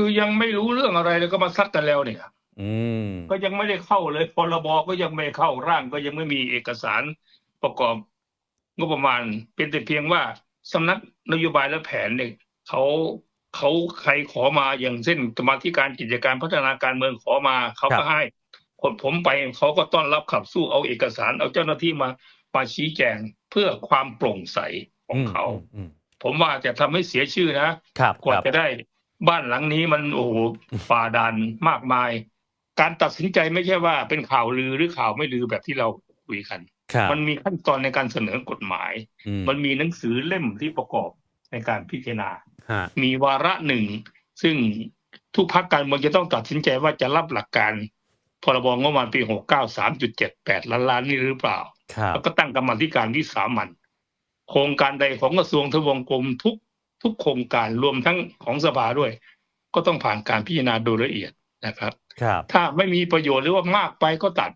คือยังไม่รู้เรื่องอะไรเลยก็มาซัดกันแล้วเนี่ยอืมก็ยังไม่ได้เข้าเลยพรบก็ยังไม่เข้าร่างก็ยังไม่มีเอกสารประกอบงบประมาณ เป็นแต่เพียงว่าสำนักนโยบายและแผนเนี่ยเขาเขาใครขอมาอย่างเช่นกรรมาธิการกิจการพัฒนาการเมืองขอมาเขาก็ให้คนผมไปเขาก็ต้อนรับขับสู้เอาเอกสาร เอาเจ้าหน้าที่มามาชี้แจงเพื่อความโปร่งใสของเขาอืมผมว่าจะทำให้เสียชื่อนะครับกว่าครับจะได้ บ้านหลังนี้มันโอ้โหฝ่าดันมากมาย การตัดสินใจไม่ใช่ว่าเป็นข่าวลือหรือข่าวไม่ลือแบบที่เราคุยกันครับมันมีขั้นตอนในการเสนอกฎหมายอืมมันมีหนังสือเล่มที่ประกอบในการพิจารณาฮะมีวาระหนึ่ง ซึ่งทุกพักการเมืองจะต้องตัดสินใจว่าจะรับหลักการพรบงบประมาณปีหกเก้าสามจุดเจ็ดแปดล้านล้านนี่หรือเปล่าครับแล้วก็ตั้งกรรมาธิการวิสามันโครงการใดของกระทรวงทบวงกรมทุก ทุกโครงการรวมทั้งของสภาด้วย ก็ต้องผ่านการพิจารณาโดยละเอียดนะครับครับถ้าไม่มีประโยชน์หรือว่ามากไปก็ตัด